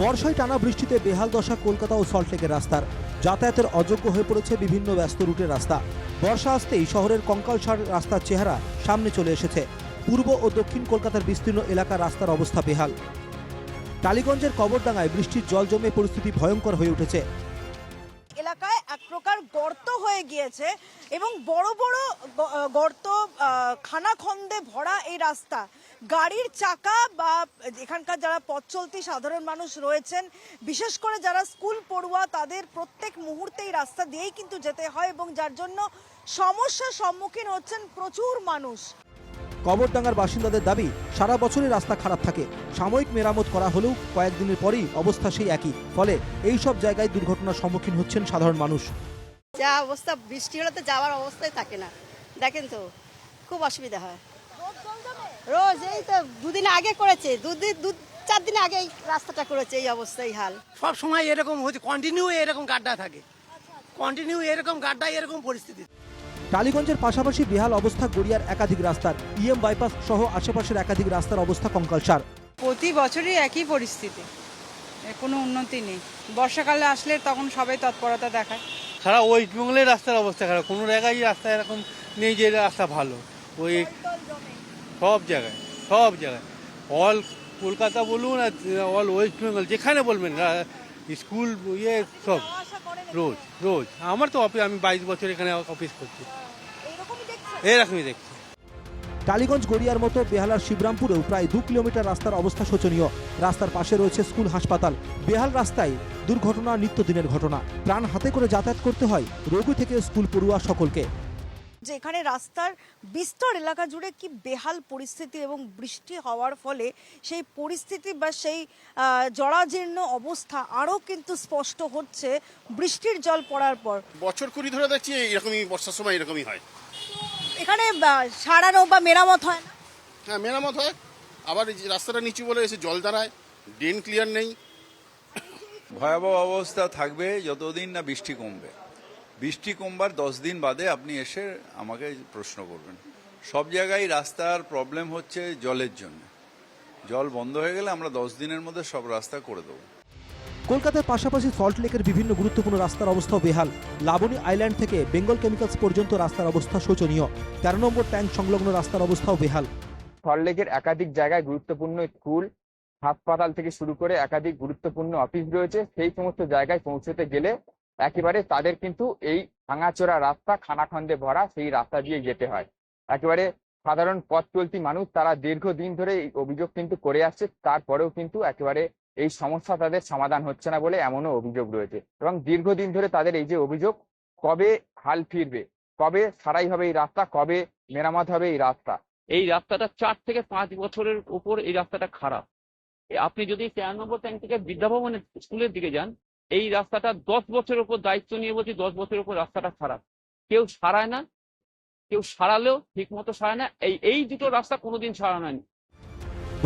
বর্ষায় টানা বৃষ্টিতে বেহাল দশা কলকাতা ও সল্টলেকের রাস্তার। যাতায়াতের অযোগ্য হয়ে পড়েছে বিভিন্ন ব্যস্ত রুটের রাস্তা। বর্ষা আসতেই শহরের কঙ্কালসার রাস্তার চেহারা সামনে চলে এসেছে। পূর্ব ও দক্ষিণ কলকাতার বিস্তীর্ণ এলাকার রাস্তার অবস্থা বেহাল। টালিগঞ্জের কবরডাঙ্গায় বৃষ্টির জল জমে পরিস্থিতি ভয়ঙ্কর হয়ে উঠেছে। এলাকায় এক প্রকার গর্ত হয়ে গিয়েছে এবং বড় বড় গর্ত খানাখন্দে ভরা এই রাস্তা। গাড়ির চাকা বা এখানকার যারা পথ চলতি সাধারণ মানুষ রয়েছেন বিশেষ করে যারা স্কুল পড়ুয়া তাদের প্রত্যেক মুহূর্তে এই রাস্তা দিয়েই কিন্তু যেতে হয় এবং যার জন্য সমস্যার সম্মুখীন হচ্ছেন প্রচুর মানুষ। কবরডাঙ্গার বাসিন্দাদের দাবি সারা বছরই রাস্তা খারাপ থাকে। সাময়িক মেরামত করা হলেও কয়েকদিনের পরই অবস্থা সেই একই। ফলে এই সব জায়গায় দুর্ঘটনার সম্মুখীন হচ্ছেন সাধারণ মানুষ। যা অবস্থা বৃষ্টি হলে তো যাওয়ার অবস্থায় থাকে না। দেখেন তো খুব অসুবিধা হয়। রোজ এই তো দুদিন আগে করেছে দুদিন দু চার দিন আগে এই রাস্তাটা করেছে এই অবস্থাই হাল। সব সময় এরকম হচ্ছে কন্টিনিউ এরকম গাড্ডা থাকে। কন্টিনিউ এরকম গাড্ডা এরকম পরিস্থিতি। টালিগঞ্জের পাশাপাশি বেহাল অবস্থা গড়িয়ার একাধিক রাস্তার ইএম বাইপাস সহ আশেপাশের একাধিক রাস্তার অবস্থা কঙ্কালসার প্রতি বছরই একই পরিস্থিতি কোনো উন্নতি নেই। বর্ষাকালে আসলে তখন সবাই তৎপরতা দেখায়। সারা ওয়েস্ট বেঙ্গলের রাস্তার অবস্থা খারাপ কোনো জায়গায় রাস্তা এরকম নেই যে রাস্তা ভালো। ওই সব জায়গায় সব জায়গায়। অল কলকাতা বলুন আর অল ওয়েস্ট বেঙ্গল যেখানে বলবেন স্কুল ইয়ে সব। রোজ রোজ। আমার তো অফিস আমি বাইশ বছর এখানে অফিস করছি। এরকমই দেখছি? টালিগঞ্জ গড়িয়ার মতো বেহালার শিবরামপুরেও প্রায় দু কিলোমিটার রাস্তার অবস্থা শোচনীয়। রাস্তার পাশে রয়েছে স্কুল হাসপাতাল। বেহাল রাস্তায় দুর্ঘটনা নিত্যদিনের ঘটনা। প্রাণ হাতে করে যাতায়াত করতে হয় রোগী থেকে স্কুল পড়ুয়া সকলকে। যে এখানে রাস্তার বিস্তর এলাকা জুড়ে কি বেহাল পরিস্থিতি এবং বৃষ্টি হওয়ার ফলে সেই পরিস্থিতি বা সেই জরাজীর্ণ অবস্থা আরও কিন্তু স্পষ্ট হচ্ছে বৃষ্টির জল পড়ার পর। বছর কুড়ি ধরে দেখছি এরকমই বর্ষার সময় এরকমই হয়। এখানে সারানো বা মেরামত হয় না? হ্যাঁ মেরামত হয়। আবার রাস্তাটা নিচু বলে এসে জল দাঁড়ায় ড্রেন ক্লিয়ার নেই। ভয়াবহ অবস্থা থাকবে যতদিন না বৃষ্টি কমবে। বৃষ্টি কমবার দশ দিন বাদে আপনি এসে আমাকে প্রশ্ন করবেন। সব জায়গায় রাস্তার প্রবলেম হচ্ছে জলের জন্য। জল বন্ধ হয়ে গেলে আমরা দশ দিনের মধ্যে সব রাস্তা করে দেবো। কলকাতার পাশাপাশি সল্ট লেকের বিভিন্ন গুরুত্বপূর্ণ রাস্তার অবস্থাও বেহাল। লাবণী আইল্যান্ড থেকে বেঙ্গল কেমিক্যালস পর্যন্ত রাস্তার অবস্থা শোচনীয়। তেরো নম্বর ট্যাঙ্ক সংলগ্ন রাস্তার অবস্থাও বেহাল। সল্ট লেকের একাধিক জায়গায় গুরুত্বপূর্ণ স্কুল হাসপাতাল থেকে শুরু করে একাধিক গুরুত্বপূর্ণ অফিস রয়েছে। সেই সমস্ত জায়গায় পৌঁছতে গেলে একেবারে তাদের কিন্তু এই ভাঙাচোরা রাস্তা, খানাখন্দে ভরা সেই রাস্তা দিয়ে যেতে হয়। একেবারে সাধারণ পথ চলতি মানুষ তারা দীর্ঘদিন ধরে এই অভিযোগ কিন্তু করে আসছে, তারপরেও কিন্তু একেবারে এই সমস্যা তাদের সমাধান হচ্ছে না বলে এমনও অভিযোগ রয়েছে এবং দীর্ঘদিন ধরে তাদের এই যে অভিযোগ, কবে হাল ফিরবে, কবে সারাই হবে এই রাস্তা, কবে মেরামত হবে এই রাস্তা? এই রাস্তাটা চার থেকে পাঁচ বছরের উপর এই রাস্তাটা খারাপ। আপনি যদি তেরো নম্বর ট্যাঙ্ক থেকে বিদ্যাভবনের স্কুলের দিকে যান এই রাস্তাটা দশ বছরের উপর দায়িত্ব নিয়ে বলছি, দশ বছরের উপর রাস্তাটা খারাপ কেউ সারায় না, কেউ সারালেও ঠিক মতো সারায় না। এই এই দুটো রাস্তা কোনোদিন সারানো হয়নি।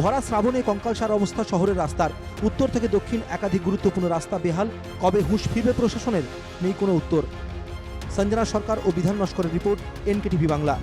ভরা শ্রাবণে কঙ্কালসার অবস্থা শহরের রাস্তার উত্তর থেকে দক্ষিণ একাধিক গুরুত্বপূর্ণ রাস্তা বেহাল। কবে হুঁশ ফিরবে প্রশাসনের? নেই কোনো উত্তর। সঞ্জনা সরকার ও বিধান নস্করের রিপোর্ট, এনকেটিভি বাংলা।